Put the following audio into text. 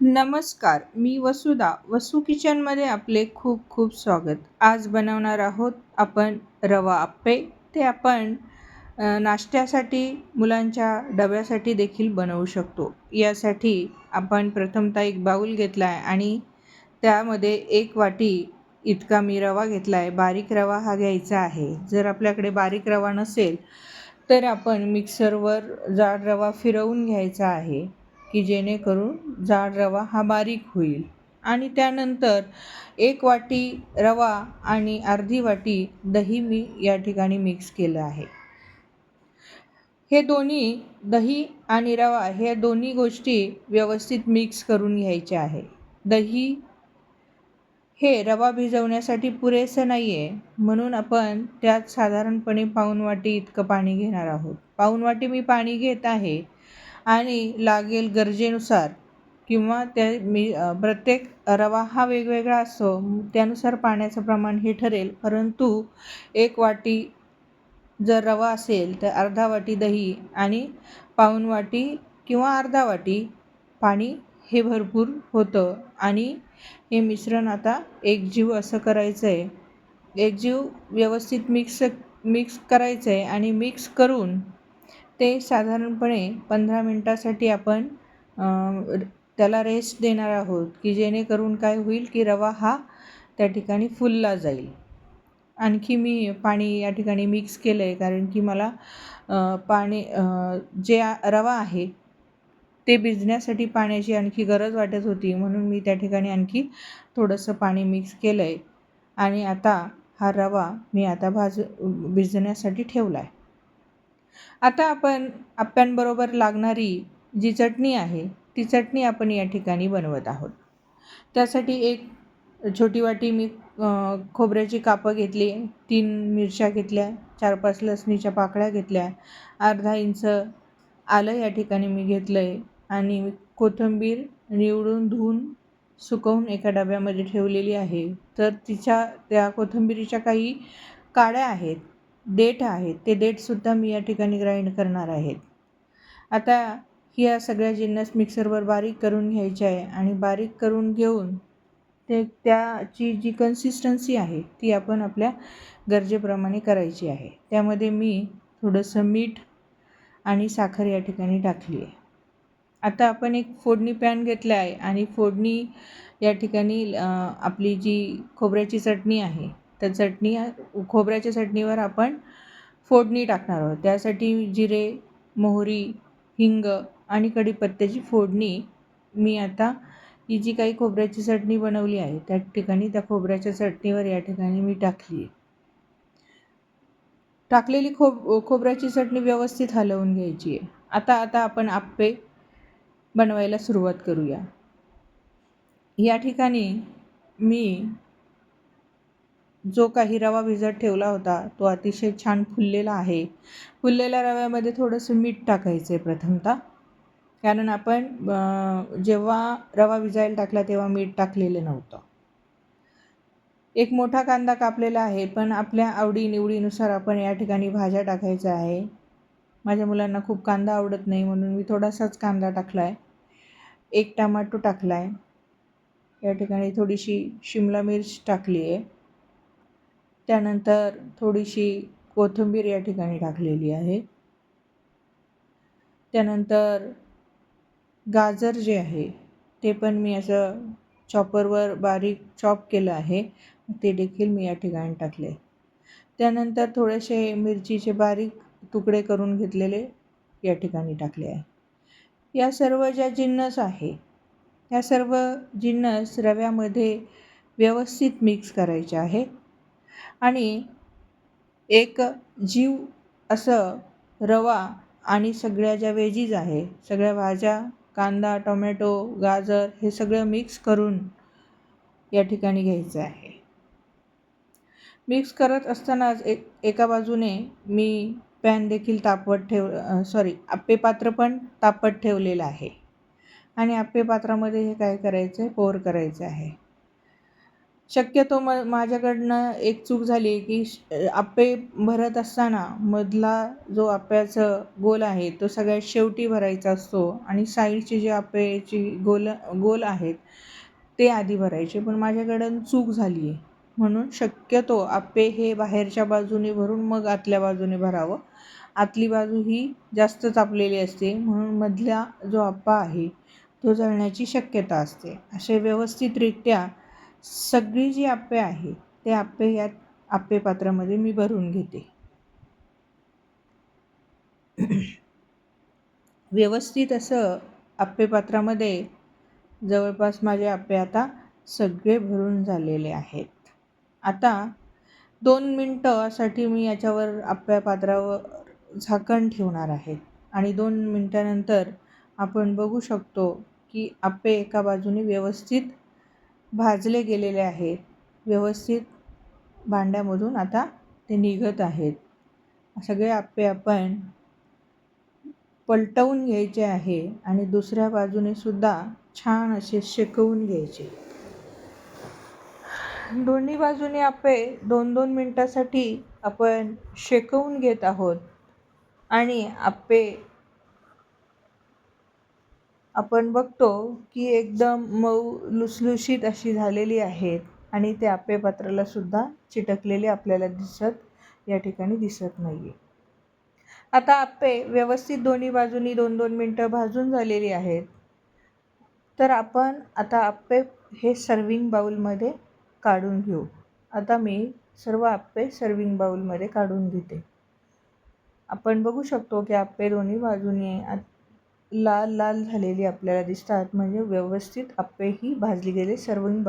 नमस्कार मी वसुधा वसू किचनमध्ये आपले खूप खूप स्वागत. आज बनवणार आहोत आपण रवा आप्पे. ते आपण नाश्त्यासाठी मुलांच्या डब्यासाठी देखील बनवू शकतो. यासाठी आपण प्रथमतः एक बाऊल घेतला आहे आणि त्यामध्ये एक वाटी इतका मी रवा घेतला आहे बारीक रवा हा घ्यायचा आहे. जर आपल्याकडे बारीक रवा नसेल तर आपण मिक्सरवर जाड रवा फिरवून घ्यायचा आहे. की जेणेकरून जाड रवा हा बारीक होईल. आणि त्यानंतर एक वाटी रवा आणि अर्धी वाटी दही मी या ठिकाणी मिक्स केलं आहे. हे दोन्ही दही आणि रवा हे दोन्ही गोष्टी व्यवस्थित मिक्स करून घ्यायच्या आहे. दही हे रवा भिजवण्यासाठी पुरेसं नाही आहे म्हणून आपण त्यात साधारणपणे पाऊण वाटी इतकं पाणी घेणार आहोत. पाऊण वाटी मी पाणी घेत आहे आणि लागेल गरजेनुसार किंवा त्या मी प्रत्येक रवा हा वेगवेगळा असतो त्यानुसार पाण्याचं प्रमाण हे ठरेल. परंतु एक वाटी जर रवा असेल तर अर्धा वाटी दही आणि पाऊण वाटी किंवा अर्धा वाटी पाणी हे भरपूर होतं. आणि हे मिश्रण आता एकजीव असं करायचं आहे एकजीव व्यवस्थित मिक्स मिक्स करायचं आहे आणि मिक्स करून ते साधारणपणे पंधरा मिनटासाठी आपण त्याला रेस्ट देणार आहोत की जेणेकरून काय होईल की रवा हा त्या ठिकाणी फुलला जाईल. आणखी मी पाणी या ठिकाणी मिक्स केलं आहे कारण की मला पाणी जे रवा आहे ते भिजण्यासाठी पाण्याची आणखी गरज वाटत होती म्हणून मी त्या ठिकाणी आणखी थोडंसं पाणी मिक्स केलं आहे आणि आता हा रवा मी आता भाज भिजण्यासाठी ठेवला आहे आता आपण आप्यांबरोबर लागणारी जी चटणी आहे ती चटणी आपण या ठिकाणी बनवत आहोत. त्यासाठी एक छोटी वाटी मी खोबऱ्याची कापं घेतली तीन मिरच्या घेतल्या चार पाच लसणीच्या पाकळ्या घेतल्या अर्धा इंच आलं या ठिकाणी मी घेतलं आहे आणि कोथिंबीर निवडून धुवून सुकवून एका डब्यामध्ये ठेवलेली आहे. तर तिच्या त्या कोथिंबिरीच्या काही काड्या आहेत देठ आहेत ते देठसुद्धा मी या ठिकाणी ग्राइंड करणार आहेत आता ह्या सगळ्या जिन्नस मिक्सरवर बारीक करून घ्यायचे आहे आणि बारीक करून घेऊन ते त्याची जी कन्सिस्टन्सी आहे ती आपण आपल्या गरजेप्रमाणे करायची आहे. त्यामध्ये मी थोडंसं मीठ आणि साखर या ठिकाणी टाकली आहे. आता आपण एक फोडणी पॅन घेतला आहे आणि फोडणी या ठिकाणी आपली जी खोबऱ्याची चटणी आहे त्या चटणी खोबऱ्याच्या चटणीवर आपण फोडणी टाकणार आहोत. त्यासाठी जिरे मोहरी हिंग आणि कढीपत्त्याची फोडणी मी आता ही जी काही खोबऱ्याची चटणी बनवली आहे त्या ठिकाणी त्या खोबऱ्याच्या चटणीवर या ठिकाणी मी टाकली आहे. टाकलेली खोब खोबऱ्याची चटणी व्यवस्थित हलवून घ्यायची आहे. आता आता आपण आप्पे बनवायला सुरुवात करूया. या ठिकाणी मी जो काही रवा भिजत ठेवला होता तो अतिशय छान फुललेला आहे. फुललेल्या रव्यामध्ये थोडंसं मीठ टाकायचं आहे प्रथमतः. कारण आपण जेव्हा रवा भिजायला टाकला तेव्हा मीठ टाकलेलं नव्हतं. एक मोठा कांदा कापलेला आहे पण आपल्या आवडीनिवडीनुसार आपण या ठिकाणी भाज्या टाकायच्या आहे. माझ्या मुलांना खूप कांदा आवडत नाही म्हणून मी थोडासाच कांदा टाकला आहे एक टमाटो टाकला आहे या ठिकाणी थोडीशी शिमला मिर्च टाकली आहे त्यानंतर थोडीशी कोथिंबीर या ठिकाणी टाकलेली आहे. त्यानंतर गाजर जे आहे ते पण मी असं चॉपरवर बारीक चॉप केलं आहे. ते देखील मी या ठिकाणी टाकले. त्यानंतर थोडेसे मिरचीचे बारीक तुकडे करून घेतलेले या ठिकाणी टाकले आहे. या सर्व ज्या जिन्नस आहे या सर्व जिन्नस रव्यामध्ये व्यवस्थित मिक्स करायचे आहेत आणि एक जीव असं रवा आणि सगळ्या ज्या वेजीज आहे सगळ्या भाज्या कांदा टोमॅटो गाजर हे सगळं मिक्स करून या ठिकाणी घ्यायचं आहे. मिक्स करत असतानाच एक एका बाजूने मी पॅन देखील तापवत ठेव सॉरी आप्पे पात्र पण तापत ठेवलेलं आहे. आणि आप्पे पात्रामध्ये हे काय करायचं आहे पोर करायचं आहे. शक्यतो म माझ्याकडनं एक चूक झाली की श आप्पे भरत असताना मधला जो आप्याचं गोल आहे तो सगळ्यात शेवटी भरायचा असतो आणि साईडचे जे आप्याची गोल गोल आहेत ते आधी भरायचे. पण माझ्याकडून चूक झाली आहे. म्हणून शक्यतो आप्पे हे बाहेरच्या बाजूने भरून मग आतल्या बाजूने भरावं. आतली बाजू ही जास्त तापलेली असते म्हणून मधला जो आप्पा आहे तो जळण्याची शक्यता असते. असे व्यवस्थितरित्या सगळी जी आप्पे आहे ते आप्पे यात आप्पे पात्रामध्ये मी भरून घेते. व्यवस्थित असं आप्पे पात्रामध्ये जवळपास माझे आप्पे आता सगळे भरून झालेले आहेत. आता दोन मिनटासाठी मी याच्यावर आप्या पात्रावर झाकण ठेवणार आहेत आणि दोन मिनटानंतर आपण बघू शकतो की आप्पे एका बाजूने व्यवस्थित भाजले गेलेले आहेत. व्यवस्थित भांड्यामधून आता ते निघत आहेत. सगळे आप्पे आपण पलटवून घ्यायचे आहे आणि दुसऱ्या बाजूने सुद्धा छान असे शेकवून घ्यायचे. दोन्ही बाजूने आप्पे दोन दोन मिनटासाठी आपण शेकवून घेत आहोत आणि आप्पे आपण बघतो की एकदम मऊ लुसलुशीत अशी झालेली आहेत आणि ते आप्पेपात्राला सुद्धा चिटकलेले आपल्याला दिसत या ठिकाणी दिसत नाही आहे आता आप्पे व्यवस्थित दोन्ही बाजूनी दोन दोन मिनटं भाजून झालेली आहेत. तर आपण आता आप्पे हे सर्विंग बाऊलमध्ये काढून घेऊ. आता मी सर्व आप्पे सर्विंग बाऊलमध्ये काढून घेते. आपण बघू शकतो की आप्पे दोन्ही बाजूनी लाल लाल झालेली आपल्याला दिसतात. म्हणजे व्यवस्थित आप्पे ही भाजली गेले. सर्व बाउल